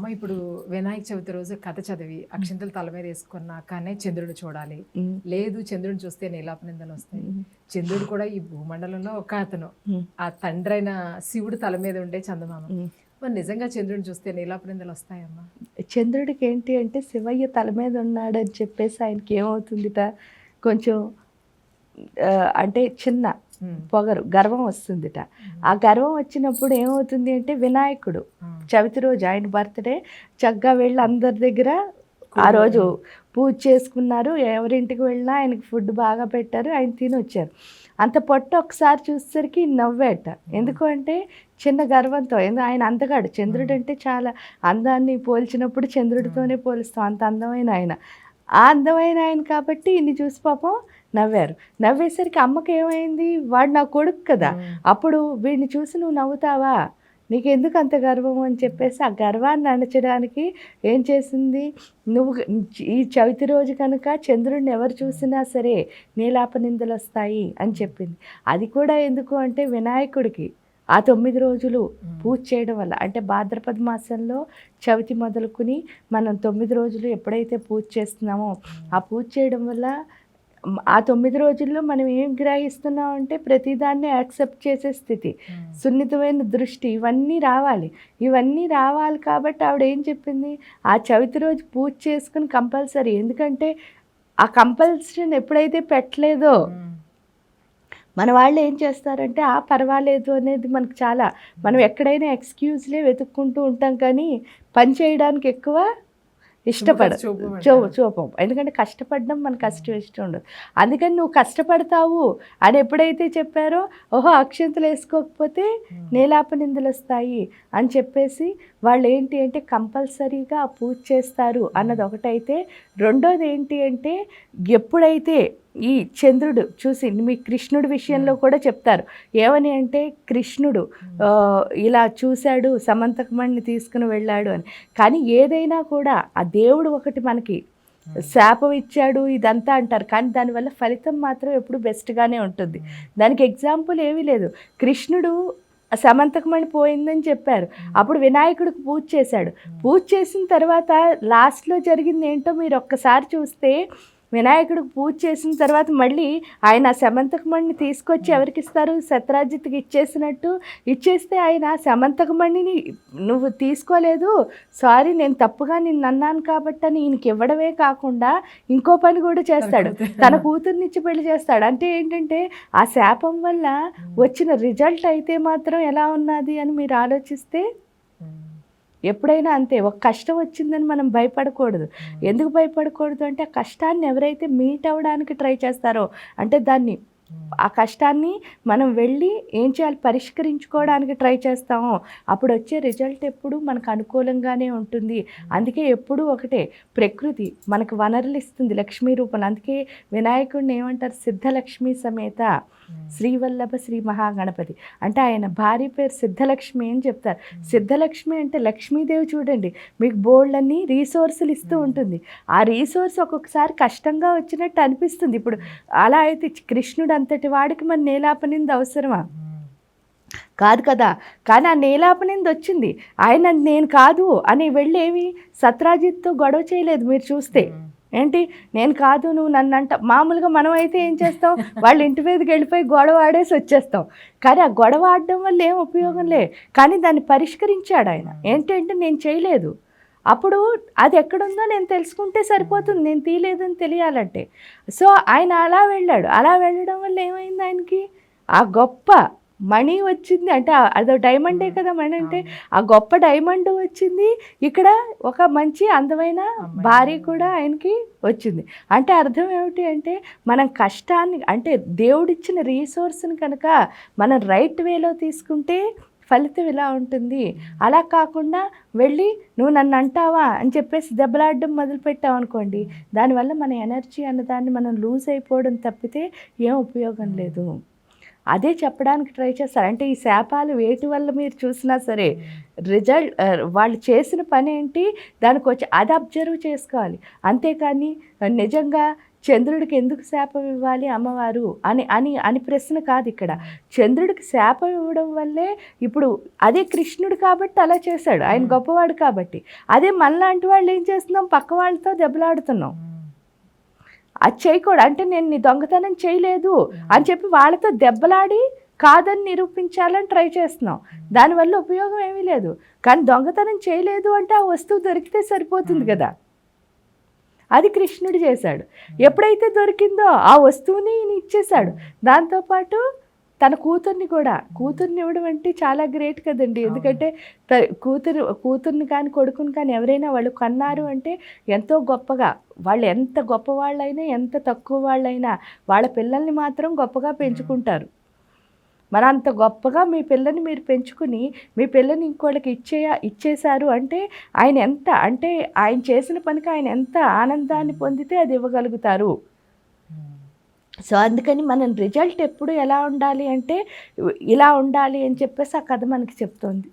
అమ్మ ఇప్పుడు వినాయక చవితి రోజు కథ చదివి అక్షంతలు తల మీద వేసుకున్నాకనే చంద్రుడు చూడాలి. లేదు చంద్రుడిని చూస్తే నీలాపనిందలు వస్తాయి. చంద్రుడు కూడా ఈ భూమండలంలో ఒక అతను. ఆ తండ్రి అయిన శివుడు తల మీద ఉండే చందమామ. మరి నిజంగా చంద్రుడిని చూస్తే నీలాపనిందలు వస్తాయమ్మా? చంద్రుడికి ఏంటి అంటే శివయ్య తల మీద ఉన్నాడని చెప్పేసి ఆయనకి ఏమవుతుందిట? కొంచెం అంటే చిన్న. పొగరు గర్వం వస్తుందిట. ఆ గర్వం వచ్చినప్పుడు ఏమవుతుంది అంటే వినాయకుడు. చవితి రోజు ఆయన బర్త్డే చక్కగా వెళ్ళి అందరి దగ్గర ఆ రోజు పూజ చేసుకున్నారు. ఎవరింటికి వెళ్ళినా ఆయనకి ఫుడ్ బాగా పెట్టారు ఆయన తిని వచ్చారు అంత పొట్ట ఒకసారి చూసేసరికి నవ్వేట. ఎందుకు అంటే చిన్న గర్వంతో ఎందుకు ఆయన అందగాడు. చంద్రుడు అంటే చాలా అందాన్ని పోల్చినప్పుడు చంద్రుడితోనే పోలుస్తాం. అంత అందమైన ఆయన. ఆ అందమైన ఆయన కాబట్టి ఇన్ని చూసి పాపం నవ్వారు. నవ్వేసరికి అమ్మకి ఏమైంది? వాడు నా కొడుకు కదా. అప్పుడు వీడిని చూసి నువ్వు నవ్వుతావా? నీకు ఎందుకు అంత గర్వం అని చెప్పేసి ఆ గర్వాన్ని అణచడానికి ఏం చేసింది? నువ్వు ఈ చవితి రోజు కనుక చంద్రుడిని ఎవరు చూసినా సరే నీలాపనిందలు వస్తాయి అని చెప్పింది. అది కూడా ఎందుకు అంటే వినాయకుడికి. ఆ తొమ్మిది రోజులు పూజ చేయడం వల్ల అంటే భాద్రపద మాసంలో చవితి మొదలుకుని మనం తొమ్మిది రోజులు ఎప్పుడైతే పూజ చేస్తున్నామో ఆ పూజ చేయడం వల్ల ఆ తొమ్మిది రోజుల్లో మనం ఏం గ్రహిస్తున్నాం అంటే ప్రతిదాన్ని యాక్సెప్ట్ చేసే స్థితి. సున్నితమైన దృష్టి ఇవన్నీ రావాలి. ఇవన్నీ రావాలి కాబట్టి ఆవిడ ఏం చెప్పింది? ఆ చవితి రోజు పూజ చేసుకుని కంపల్సరీ ఎందుకంటే ఆ కంపల్సరీని ఎప్పుడైతే పెట్టలేదో. మన వాళ్ళు ఏం చేస్తారంటే ఆ పర్వాలేదు అనేది మనకు చాలా మనం ఎక్కడైనా ఎక్స్క్యూజ్లే వెతుక్కుంటూ ఉంటాం కానీ పని చేయడానికి ఎక్కువ ఇష్టపడ చూపు చూ చూపం. ఎందుకంటే కష్టపడడం మనకు కష్టం ఇష్టం ఉండదు. అందుకని నువ్వు కష్టపడతావు అని ఎప్పుడైతే చెప్పారో ఓహో అక్షంతలు వేసుకోకపోతే నీలాపనిందలు వస్తాయి అని చెప్పేసి వాళ్ళు ఏంటి అంటే కంపల్సరీగా పూజ చేస్తారు అన్నది ఒకటైతే. రెండోది ఏంటి అంటే ఎప్పుడైతే ఈ చంద్రుడు చూసి మీ కృష్ణుడి విషయంలో కూడా చెప్తారు. ఏమని అంటే కృష్ణుడు ఇలా చూశాడు సమంతకమణిని తీసుకుని వెళ్ళాడు అని. కానీ ఏదైనా కూడా ఆ దేవుడు ఒకటి మనకి శాపం ఇచ్చాడు ఇదంతా అంటారు. కానీ దానివల్ల ఫలితం మాత్రం ఎప్పుడు బెస్ట్గానే ఉంటుంది. దానికి ఎగ్జాంపుల్ ఏమీ లేదు. కృష్ణుడు సమంతకమణి పోయిందని చెప్పారు. అప్పుడు వినాయకుడికి పూజ చేశాడు. పూజ చేసిన తర్వాత లాస్ట్లో జరిగింది ఏంటో మీరు ఒక్కసారి చూస్తే వినాయకుడికి పూజ చేసిన తర్వాత మళ్ళీ ఆయన సమంతకమణిని తీసుకొచ్చి ఎవరికి ఇస్తారు? సత్రాజిత్కి ఇచ్చేసినట్టు. ఇచ్చేస్తే ఆయన సమంతకమణిని నువ్వు తీసుకోలేదు. సారీ నేను తప్పుగా నిన్ను అన్నాను కాబట్టి అని ఈయనకి ఇవ్వడమే కాకుండా ఇంకో పని కూడా చేస్తాడు. తన కూతుర్నిచ్చి పెళ్ళి చేస్తాడు. అంటే ఏంటంటే ఆ శాపం వల్ల వచ్చిన రిజల్ట్ అయితే మాత్రం ఎలా ఉన్నది అని మీరు ఆలోచిస్తే. ఎప్పుడైనా అంతే ఒక కష్టం వచ్చిందని మనం భయపడకూడదు. ఎందుకు భయపడకూడదు అంటే ఆ కష్టాన్ని ఎవరైతే మీట్ అవ్వడానికి ట్రై చేస్తారో అంటే దాన్ని ఆ కష్టాన్ని మనం వెళ్ళి ఏం చేయాలి? పరిష్కరించుకోవడానికి ట్రై చేస్తామో. అప్పుడు వచ్చే రిజల్ట్ ఎప్పుడు మనకు అనుకూలంగానే ఉంటుంది. అందుకే ఎప్పుడూ ఒకటే ప్రకృతి మనకు వనరులు ఇస్తుంది లక్ష్మీ రూపంలో. అందుకే వినాయకుడిని ఏమంటారు? సిద్ధలక్ష్మి సమేత. శ్రీవల్లభ శ్రీ మహాగణపతి. అంటే ఆయన భార్య పేరు సిద్ధలక్ష్మి అని చెప్తారు. సిద్ధలక్ష్మి అంటే లక్ష్మీదేవి చూడండి. మీకు బోల్డ్ రీసోర్సులు ఇస్తూ ఉంటుంది. ఆ రీసోర్స్ ఒక్కొక్కసారి కష్టంగా వచ్చినట్టు అనిపిస్తుంది. ఇప్పుడు అలా అయితే కృష్ణుడు అంతటి వాడికి మన నేలాపనింది అవసరమా. కాదు కదా. కానీ ఆ నేలాపనింది వచ్చింది. ఆయన నేను కాదు అని వెళ్ళి ఏమి సత్రాజిత్తో గొడవ చేయలేదు మీరు చూస్తే. ఏంటి? నేను కాదు నువ్వు నన్ను అంట. మామూలుగా మనం అయితే ఏం చేస్తాం? వాళ్ళ ఇంటి మీదకి వెళ్ళిపోయి గొడవ ఆడేసి వచ్చేస్తాం. కానీ ఆ గొడవ ఆడడం వల్ల ఏం ఉపయోగం లే. కానీ దాన్ని పరిష్కరించాడు ఆయన. ఏంటంటే నేను చేయలేదు. అప్పుడు అది ఎక్కడుందో నేను తెలుసుకుంటే సరిపోతుంది. నేను తీయలేదని తెలియాలంటే. సో ఆయన అలా వెళ్ళాడు. అలా వెళ్ళడం వల్ల ఏమైంది ఆయనకి? ఆ గొప్ప మణి వచ్చింది. అంటే అదో డైమండే కదా మణి అంటే ఆ గొప్ప డైమండ్ వచ్చింది. ఇక్కడ ఒక మంచి అందమైన. భార్య కూడా ఆయనకి వచ్చింది. అంటే అర్థం ఏమిటి అంటే మనం కష్టాన్ని అంటే దేవుడిచ్చిన రీసోర్స్ని కనుక మనం రైట్ వేలో తీసుకుంటే ఫలితం ఇలా ఉంటుంది. అలా కాకుండా వెళ్ళి నువ్వు నన్ను అంటావా అని చెప్పేసి దెబ్బలాడడం మొదలుపెట్టావు అనుకోండి దానివల్ల మన ఎనర్జీ అన్నదాన్ని మనం లూజ్ అయిపోవడం తప్పితే ఏం ఉపయోగం లేదు. అదే చెప్పడానికి ట్రై చేస్తారు. అంటే ఈ శాపాలు వేటి వల్ల మీరు చూసినా సరే రిజల్ట్ వాళ్ళు చేసిన పని ఏంటి దానికి వచ్చి అది అబ్జర్వ్ చేసుకోవాలి. అంతేకాని నిజంగా చంద్రుడికి ఎందుకు శాపం ఇవ్వాలి అమ్మవారు అని అని అని ప్రశ్న కాదు ఇక్కడ. చంద్రుడికి శాపం ఇవ్వడం వల్లే ఇప్పుడు అదే కృష్ణుడు కాబట్టి అలా చేశాడు. ఆయన. గొప్పవాడు కాబట్టి. అదే మనలాంటి వాళ్ళు ఏం చేస్తున్నాం? పక్క వాళ్ళతో దెబ్బలాడుతున్నాం. అది చేయకూడదు. అంటే నేను నీ దొంగతనం చేయలేదు అని చెప్పి వాళ్ళతో దెబ్బలాడి కాదని నిరూపించాలని ట్రై చేస్తున్నాం. దానివల్ల ఉపయోగం ఏమీ లేదు. కానీ దొంగతనం చేయలేదు అంటే ఆ వస్తువు దొరికితే సరిపోతుంది. కదా. అది కృష్ణుడు చేశాడు. ఎప్పుడైతే దొరికిందో ఆ వస్తువుని ఈయన ఇచ్చేశాడు. దాంతోపాటు తన కూతుర్ని కూడా. కూతుర్ని ఇవ్వడం అంటే చాలా గ్రేట్ కదండి. ఎందుకంటే కూతురు కూతుర్ని కానీ కొడుకుని కానీ ఎవరైనా వాళ్ళు కన్నారు అంటే ఎంతో గొప్పగా. వాళ్ళు ఎంత గొప్ప వాళ్ళైనా ఎంత తక్కువ వాళ్ళైనా వాళ్ళ పిల్లల్ని మాత్రం గొప్పగా పెంచుకుంటారు. మరి అంత గొప్పగా మీ పిల్లని మీరు పెంచుకుని మీ పిల్లని ఇంకోళ్ళకి ఇచ్చేయ ఇచ్చేశారు అంటే ఆయన ఎంత అంటే ఆయన చేసిన పనికి ఆయన ఎంత ఆనందాన్ని పొందితే అది ఇవ్వగలుగుతారు. సో అందుకని మనం రిజల్ట్ ఎప్పుడు ఎలా ఉండాలి అంటే ఇలా ఉండాలి అని చెప్పేసి ఆ కథ మనకి చెప్తోంది.